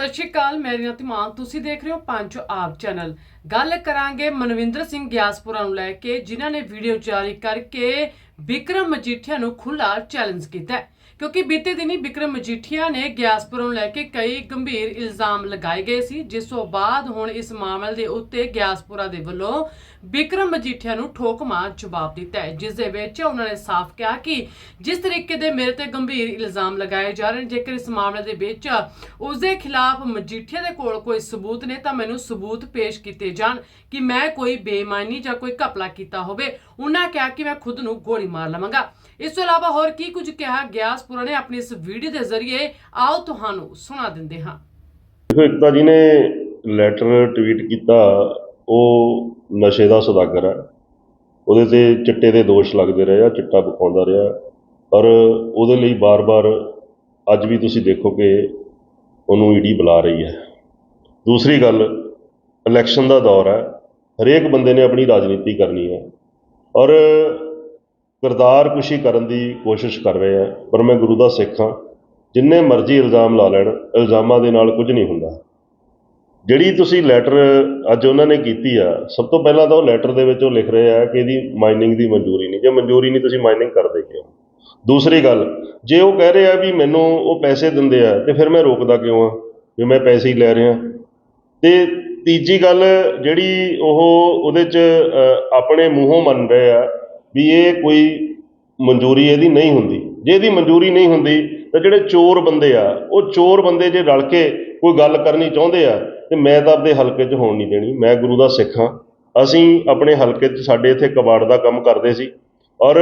ਸਤਿ ਸ਼੍ਰੀ ਅਕਾਲ ਮੈਂ ਰੀਨਾ ਤੁਸੀਂ ਦੇਖ ਰਹੇ ਹੋ ਪੰਜ ਆਪ ਚੈਨਲ। ਗੱਲ ਕਰਾਂਗੇ ਮਨਵਿੰਦਰ ਸਿੰਘ ਗਿਆਸਪੁਰਾ ਨੂੰ ਲੈ ਕੇ, ਜਿਨ੍ਹਾਂ ਨੇ ਵੀਡੀਓ ਜਾਰੀ ਕਰਕੇ ਵਿਕਰਮ ਮਜੀਠੀਆ ਨੂੰ ਖੁੱਲਾ ਚੈਲੰਜ ਕੀਤਾ ਹੈ। ਕਿਉਂਕਿ ਬੀਤੇ ਦਿਨੀ ਵਿਕਰਮ ਮਜੀਠੀਆ ਨੇ ਗਿਆਸਪੁਰਾ ਨੂੰ ਲੈ ਕੇ ਕਈ ਗੰਭੀਰ ਇਲਜ਼ਾਮ ਲਗਾਏ ਗਏ ਸੀ, ਜਿਸ ਤੋਂ ਬਾਅਦ ਹੁਣ ਇਸ ਮਾਮਲੇ ਦੇ ਉੱਤੇ ਗਿਆਸਪੁਰਾ ਦੇ ਵੱਲੋਂ ਵਿਕਰਮ ਮਜੀਠੀਆ ਨੂੰ ਠੋਕਮਾ ਜਵਾਬ ਦਿੱਤਾ ਹੈ, ਜਿਸ ਦੇ ਵਿੱਚ ਉਹਨਾਂ ਨੇ ਸਾਫ਼ ਕਿਹਾ ਕਿ ਜਿਸ ਤਰੀਕੇ ਦੇ ਮੇਰੇ ਤੇ ਗੰਭੀਰ ਇਲਜ਼ਾਮ ਲਗਾਏ ਜਾ ਰਹੇ ਨੇ, ਜੇਕਰ ਇਸ ਮਾਮਲੇ ਦੇ ਵਿੱਚ ਉਸ ਦੇ ਖਿਲਾਫ ਮਜੀਠੀਆ ਦੇ ਕੋਲ ਕੋਈ ਸਬੂਤ ਨੇ, ਤਾਂ ਮੈਨੂੰ ਸਬੂਤ ਪੇਸ਼ ਕੀਤੇ ਜਾਣ ਕਿ ਮੈਂ ਕੋਈ ਬੇਈਮਾਨੀ ਜਾਂ ਕੋਈ ਘਪਲਾ ਕੀਤਾ ਹੋਵੇ। ਉਹਨਾਂ ਕਿਹਾ ਕਿ ਮੈਂ ਖੁਦ ਨੂੰ ਗੋਲੀ ਮਾਰ ਲਵਾਂਗਾ। ਇਸ ਤੋਂ ਇਲਾਵਾ ਹੋਰ ਕੀ ਕੁਝ ਕਿਹਾ ਗਿਆਸਪੁਰਾ ਨੇ ਆਪਣੀ ਇਸ ਵੀਡੀਓ ਦੇ ਜ਼ਰੀਏ ਆਓ ਤੁਹਾਨੂੰ ਸੁਣਾ ਦਿੰਦੇ ਹਾਂ। ਦੇਖੋ ਇੱਕ ਜੀ ਨੇ ਲੈਟਰ ਟਵੀਟ ਕੀਤਾ, ਉਹ ਨਸ਼ੇ ਦਾ ਸੌਦਾਗਰ ਹੈ। ਉਹਦੇ ਤੇ ਚਿੱਟੇ ਦੇ ਦੋਸ਼ ਲੱਗਦੇ ਰਹੇ ਆ, ਚਿੱਟਾ ਵਿਖਾਉਂਦਾ ਰਿਹਾ। ਪਰ ਉਹਦੇ ਲਈ ਬਾਰ-ਬਾਰ ਅੱਜ ਵੀ ਤੁਸੀਂ ਦੇਖੋ ਕਿ ਉਹਨੂੰ ਈਡੀ ਬੁਲਾ ਰਹੀ ਹੈ। ਦੂਸਰੀ ਗੱਲ ਇਲੈਕਸ਼ਨ ਦਾ ਦੌਰ ਹੈ। ਹਰੇਕ ਬੰਦੇ ਨੇ ਆਪਣੀ ਰਾਜਨੀਤੀ ਕਰਨੀ ਹੈ। ਔਰ ਕਿਰਦਾਰ ਕੁਸ਼ੀ ਕਰਨ ਦੀ ਕੋਸ਼ਿਸ਼ ਕਰ ਰਹੇ ਆ, ਪਰ ਮੈਂ ਗੁਰੂ ਦਾ ਸਿੱਖ ਹਾਂ। ਜਿੰਨੇ ਮਰਜ਼ੀ ਇਲਜ਼ਾਮ ਲਾ ਲੈਣ, ਇਲਜ਼ਾਮਾਂ ਦੇ ਨਾਲ ਕੁਝ ਨਹੀਂ ਹੁੰਦਾ। ਜਿਹੜੀ ਤੁਸੀਂ ਲੈਟਰ ਅੱਜ ਉਹਨਾਂ ਨੇ ਕੀਤੀ ਆ, ਸਭ ਤੋਂ ਪਹਿਲਾਂ ਤਾਂ ਉਹ ਲੈਟਰ ਦੇ ਵਿੱਚ ਉਹ ਲਿਖ ਰਹੇ ਆ ਕਿ ਇਹਦੀ ਮਾਈਨਿੰਗ ਦੀ ਮਨਜ਼ੂਰੀ ਨਹੀਂ। ਜੇ ਮਨਜ਼ੂਰੀ ਨਹੀਂ, ਤੁਸੀਂ ਮਾਈਨਿੰਗ ਕਰਦੇ ਕਿਉਂ? ਦੂਸਰੀ ਗੱਲ, ਜੇ ਉਹ ਕਹਿ ਰਹੇ ਆ ਵੀ ਮੈਨੂੰ ਉਹ ਪੈਸੇ ਦਿੰਦੇ ਆ, ਤੇ ਫਿਰ ਮੈਂ ਰੋਕਦਾ ਕਿਉਂ ਆ? ਵੀ ਮੈਂ ਪੈਸੇ ਹੀ ਲੈ ਰਿਹਾ। ਤੇ ਤੀਜੀ ਗੱਲ, ਜਿਹੜੀ ਉਹ ਉਹਦੇ 'ਚ ਆਪਣੇ ਮੂੰਹੋਂ ਮੰਨ ਰਹੇ ਆ ਵੀ ਇਹ ਕੋਈ ਮਨਜ਼ੂਰੀ ਇਹਦੀ ਨਹੀਂ ਹੁੰਦੀ। ਜੇ ਇਹਦੀ ਮਨਜ਼ੂਰੀ ਨਹੀਂ ਹੁੰਦੀ, ਤਾਂ ਜਿਹੜੇ ਚੋਰ ਬੰਦੇ ਆ, ਉਹ ਚੋਰ ਬੰਦੇ ਜੇ ਰਲ ਕੇ ਕੋਈ ਗੱਲ ਕਰਨੀ ਚਾਹੁੰਦੇ ਆ, ਤੇ ਮੈਂ ਤਾਂ ਆਪਦੇ ਹਲਕੇ 'ਚ ਹੋਣ ਨਹੀਂ ਦੇਣੀ। ਮੈਂ ਗੁਰੂ ਦਾ ਸਿੱਖ ਹਾਂ। ਅਸੀਂ ਆਪਣੇ ਹਲਕੇ 'ਚ ਸਾਡੇ ਇੱਥੇ ਕਬਾੜ ਦਾ ਕੰਮ ਕਰਦੇ ਸੀ। ਔਰ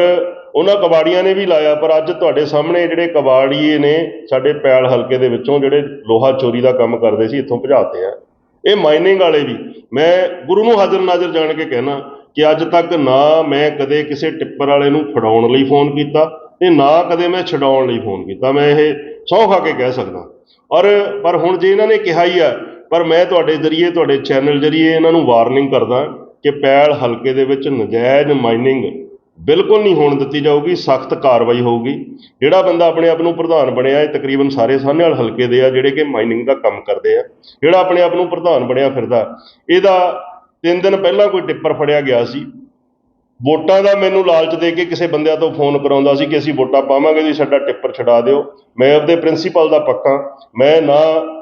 ਉਹਨਾਂ ਕਬਾੜੀਆਂ ਨੇ ਵੀ ਲਾਇਆ, ਪਰ ਅੱਜ ਤੁਹਾਡੇ ਸਾਹਮਣੇ ਜਿਹੜੇ ਕਬਾੜੀਏ ਨੇ ਸਾਡੇ ਪੈਲ ਹਲਕੇ ਦੇ ਵਿੱਚੋਂ ਜਿਹੜੇ ਲੋਹਾ ਚੋਰੀ ਦਾ ਕੰਮ ਕਰਦੇ ਸੀ, ਇੱਥੋਂ ਭਜਾਤੇ ਆ। ਇਹ ਮਾਈਨਿੰਗ ਵਾਲੇ ਵੀ। ਮੈਂ ਗੁਰੂ ਨੂੰ ਹਾਜ਼ਰ ਨਾਜ਼ਰ ਜਾਣ ਕੇ ਕਹਿਣਾ ਕਿ ਅੱਜ ਤੱਕ ਨਾ ਮੈਂ ਕਦੇ ਕਿਸੇ ਟਿੱਪਰ ਵਾਲੇ ਨੂੰ ਫੜਾਉਣ ਲਈ ਫੋਨ ਕੀਤਾ ਤੇ ਨਾ ਕਦੇ ਮੈਂ ਛਡਾਉਣ ਲਈ ਫੋਨ ਕੀਤਾ। ਮੈਂ ਇਹ ਸਹੁੰ ਖਾ ਕੇ ਕਹਿ ਸਕਦਾ। ਔਰ, ਪਰ ਹੁਣ ਜੇ ਇਹਨਾਂ ਨੇ ਕਿਹਾ ਹੀ ਆ, ਪਰ ਮੈਂ ਤੁਹਾਡੇ ਜ਼ਰੀਏ, ਤੁਹਾਡੇ ਚੈਨਲ ਜ਼ਰੀਏ ਇਹਨਾਂ ਨੂੰ ਵਾਰਨਿੰਗ ਕਰਦਾ ਕਿ ਪੈਲ ਹਲਕੇ ਦੇ ਵਿੱਚ ਨਜਾਇਜ਼ ਮਾਈਨਿੰਗ ਬਿਲਕੁਲ ਨਹੀਂ ਹੋਣ ਦਿੱਤੀ ਜਾਊਗੀ, ਸਖਤ ਕਾਰਵਾਈ ਹੋਊਗੀ। ਜਿਹੜਾ ਬੰਦਾ ਆਪਣੇ ਆਪ ਨੂੰ ਪ੍ਰਧਾਨ ਬਣਿਆ, ਇਹ ਤਕਰੀਬਨ ਸਾਰੇ ਸਾਹਨੇਵਾਲ ਹਲਕੇ ਦੇ ਆ, ਜਿਹੜੇ ਕਿ ਮਾਈਨਿੰਗ ਦਾ ਕੰਮ ਕਰਦੇ ਆ। ਜਿਹੜਾ ਆਪਣੇ ਆਪ ਨੂੰ ਪ੍ਰਧਾਨ ਬਣਿਆ ਫਿਰਦਾ, ਇਹਦਾ ਤਿੰਨ ਦਿਨ ਪਹਿਲਾਂ ਕੋਈ ਟਿੱਪਰ ਫੜਿਆ ਗਿਆ ਸੀ। ਵੋਟਾਂ ਦਾ ਮੈਨੂੰ ਲਾਲਚ ਦੇ ਕੇ ਕਿਸੇ ਬੰਦਿਆਂ ਤੋਂ ਫੋਨ ਕਰਾਉਂਦਾ ਸੀ ਕਿ ਅਸੀਂ ਵੋਟਾਂ ਪਾਵਾਂਗੇ ਜੀ ਸਾਡਾ ਟਿੱਪਰ ਛਡਾ ਦਿਓ। ਮੈਂ ਆਪਦੇ ਪ੍ਰਿੰਸੀਪਲ ਦਾ ਪੱਕਾ। ਮੈਂ ਨਾ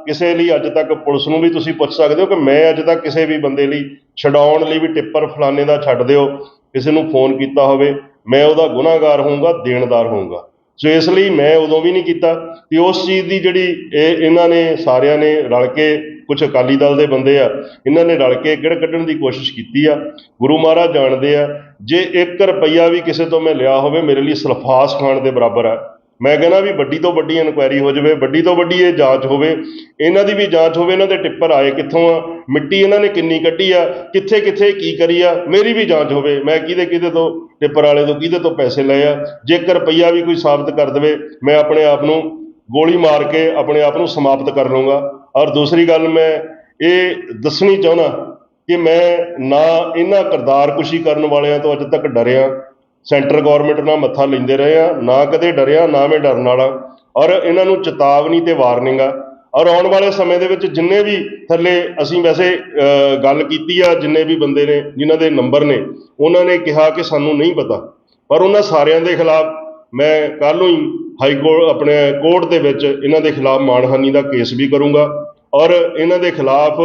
ਕਿਸੇ ਲਈ ਅੱਜ ਤੱਕ ਪੁਲਿਸ ਨੂੰ ਵੀ ਤੁਸੀਂ ਪੁੱਛ ਸਕਦੇ ਹੋ ਕਿ ਮੈਂ ਅੱਜ ਤੱਕ ਕਿਸੇ ਵੀ ਬੰਦੇ ਲਈ ਛਡਾਉਣ ਲਈ ਵੀ ਟਿੱਪਰ ਫਲਾਣੇ ਦਾ ਛੱਡ ਦਿਓ। ਕਿਸੇ ਨੂੰ ਫੋਨ ਕੀਤਾ ਹੋਵੇ, ਮੈਂ ਉਹਦਾ ਗੁਨਾਹਗਾਰ ਹੋਊਂਗਾ, ਦੇਣਦਾਰ ਹੋਊਂਗਾ। ਸੋ ਇਸ ਲਈ ਮੈਂ ਉਦੋਂ ਵੀ ਨਹੀਂ ਕੀਤਾ। ਤੇ ਉਸ ਚੀਜ਼ ਦੀ ਜਿਹੜੀ ਇਹ ਇਹਨਾਂ ਨੇ, ਸਾਰਿਆਂ ਨੇ ਰਲ ਕੇ ਕੁਝ ਅਕਾਲੀ ਦਲ ਦੇ ਬੰਦੇ ਆ, ਇਹਨਾਂ ਨੇ ਰਲ ਕੇ ਗਿੜ ਕੱਢਣ ਦੀ ਕੋਸ਼ਿਸ਼ ਕੀਤੀ ਆ। ਗੁਰੂ ਮਹਾਰਾਜ ਜਾਣਦੇ ਆ, ਜੇ 1 ਰੁਪਈਆ ਵੀ ਕਿਸੇ ਤੋਂ ਮੈਂ ਲਿਆ ਹੋਵੇ, ਮੇਰੇ ਲਈ ਸਲਫਾਸ ਖਾਣ ਦੇ ਬਰਾਬਰ ਆ। ਮੈਂ ਕਹਿੰਦਾ ਵੀ ਵੱਡੀ ਤੋਂ ਵੱਡੀ ਇਨਕੁਆਇਰੀ ਹੋ ਜਾਵੇ, ਵੱਡੀ ਤੋਂ ਵੱਡੀ ਇਹ ਜਾਂਚ ਹੋਵੇ, ਇਹਨਾਂ ਦੀ ਵੀ ਜਾਂਚ ਹੋਵੇ, ਇਹਨਾਂ ਦੇ ਟਿੱਪਰ ਆਏ ਕਿੱਥੋਂ ਆ, ਮਿੱਟੀ ਇਹਨਾਂ ਨੇ ਕਿੰਨੀ ਕੱਢੀ ਆ, ਕਿੱਥੇ ਕਿੱਥੇ ਕੀ ਕਰੀ ਆ, ਮੇਰੀ ਵੀ ਜਾਂਚ ਹੋਵੇ, ਮੈਂ ਕਿਹਦੇ ਕਿਹਦੇ ਤੋਂ ਟਿੱਪਰ ਵਾਲੇ ਤੋਂ ਕਿਹਦੇ ਤੋਂ ਪੈਸੇ ਲਏ ਆ। ਜੇ 1 ਰੁਪਈਆ ਵੀ ਕੋਈ ਸਾਬਤ ਕਰ ਦੇਵੇ, ਮੈਂ ਆਪਣੇ ਆਪ ਨੂੰ ਗੋਲੀ ਮਾਰ ਕੇ ਆਪਣੇ ਆਪ ਨੂੰ ਸਮਾਪਤ ਕਰ ਲਵਾਂਗਾ ਔਰ ਦੂਸਰੀ ਗੱਲ ਮੈਂ ਇਹ ਦੱਸਣੀ ਚਾਹੁੰਦਾ ਕਿ ਮੈਂ ਨਾ ਇਹਨਾਂ ਕਰਦਾਰਕੁਸ਼ੀ ਕਰਨ ਵਾਲਿਆਂ ਤੋਂ ਅੱਜ ਤੱਕ ਡਰਿਆ। ਸੈਂਟਰ ਗਵਰਨਮੈਂਟ ਨਾਲ ਮੱਥਾ ਲੈਂਦੇ ਰਹੇ ਆ, ਨਾ ਕਦੇ ਡਰਿਆ, ਨਾ ਮੈਂ ਡਰਨ ਵਾਲਾ। ਔਰ ਇਹਨਾਂ ਨੂੰ ਚੇਤਾਵਨੀ ਤੇ ਵਾਰਨਿੰਗ ਆ। ਔਰ ਆਉਣ ਵਾਲੇ ਸਮੇਂ ਦੇ ਵਿੱਚ ਜਿੰਨੇ ਵੀ ਥੱਲੇ ਅਸੀਂ ਵੈਸੇ ਗੱਲ ਕੀਤੀ ਆ, ਜਿੰਨੇ ਵੀ ਬੰਦੇ ਨੇ, ਜਿਨ੍ਹਾਂ ਦੇ ਨੰਬਰ ਨੇ, ਉਹਨਾਂ ਨੇ ਕਿਹਾ ਕਿ ਸਾਨੂੰ ਨਹੀਂ ਪਤਾ। ਪਰ ਉਹਨਾਂ ਸਾਰਿਆਂ ਦੇ ਖਿਲਾਫ ਮੈਂ ਕੱਲ੍ਹ ਨੂੰ ਹੀ ਹਾਈ ਕੋਰਟ ਆਪਣੇ ਕੋਰਟ ਦੇ ਵਿੱਚ ਇਹਨਾਂ ਦੇ ਖਿਲਾਫ ਮਾਣਹਾਨੀ ਦਾ ਕੇਸ ਵੀ ਕਰੂੰਗਾ ਔਰ ਇਹਨਾਂ ਦੇ ਖਿਲਾਫ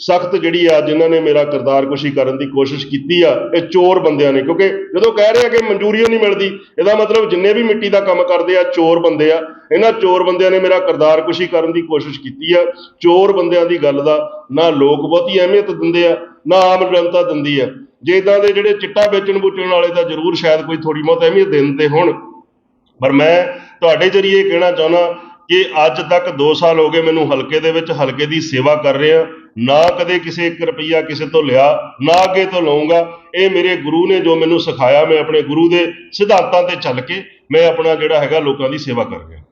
ਸਖਤ ਜਿਹੜੀ ਆ ਜਿਨ੍ਹਾਂ ਨੇ ਮੇਰਾ ਕਿਰਦਾਰ ਕੁਸ਼ੀ ਕਰਨ ਦੀ ਕੋਸ਼ਿਸ਼ ਕੀਤੀ ਆ, ਇਹ ਚੋਰ ਬੰਦਿਆਂ ਨੇ, ਕਿਉਂਕਿ ਜਦੋਂ ਕਹਿ ਰਿਹਾ ਕਿ ਮਨਜ਼ੂਰੀ ਨਹੀਂ ਮਿਲਦੀ, ਇਹਦਾ ਮਤਲਬ ਜਿੰਨੇ ਵੀ ਮਿੱਟੀ ਦਾ ਕੰਮ ਕਰਦੇ ਆ, ਚੋਰ ਬੰਦੇ ਆ, ਇਹਨਾਂ ਚੋਰ ਬੰਦਿਆਂ ਨੇ ਮੇਰਾ ਕਿਰਦਾਰ ਕੁਸ਼ੀ ਕਰਨ ਦੀ ਕੋਸ਼ਿਸ਼ ਕੀਤੀ ਆ, ਚੋਰ ਬੰਦਿਆਂ ਦੀ ਗੱਲ ਦਾ ਨਾ ਲੋਕ ਬਹੁਤੀ ਅਹਿਮੀਅਤ ਦਿੰਦੇ ਆ, ਨਾ ਆਮ ਜਨਤਾ ਦਿੰਦੀ ਆ। ਜੇ ਇਦਾਂ ਦੇ ਜਿਹੜੇ ਚਿੱਟਾ ਵੇਚਣ ਬੁੱਚਣ ਵਾਲੇ ਤਾਂ ਜ਼ਰੂਰ ਸ਼ਾਇਦ ਕੋਈ ਥੋੜੀ ਬਹੁਤ ਅਹਿਮੀਅਤ ਦਿੰਦੇ ਹੋਣ, ਪਰ ਮੈਂ ਤੁਹਾਡੇ ਜਰੀਏ ਕਹਿਣਾ ਚਾਹੁੰਦਾ ਕਿ ਅੱਜ ਤੱਕ 2 ਸਾਲ ਹੋ ਗਏ ਮੈਨੂੰ ਹਲਕੇ ਦੇ ਵਿੱਚ ਹਲਕੇ ਦੀ ਸੇਵਾ ਕਰ ਰਿਹਾ, ਨਾ ਕਦੇ ਕਿਸੇ 1 ਰੁਪਈਆ ਕਿਸੇ ਤੋਂ ਲਿਆ, ਨਾ ਅੱਗੇ ਤੋਂ ਲਵਾਂਗਾ ਇਹ ਮੇਰੇ ਗੁਰੂ ਨੇ ਜੋ ਮੈਨੂੰ ਸਿਖਾਇਆ, ਮੈਂ ਆਪਣੇ ਗੁਰੂ ਦੇ ਸਿਧਾਂਤਾਂ ਤੇ ਚੱਲ ਕੇ ਮੈਂ ਆਪਣਾ ਜਿਹੜਾ ਹੈਗਾ ਲੋਕਾਂ ਦੀ ਸੇਵਾ ਕਰ ਰਿਹਾ।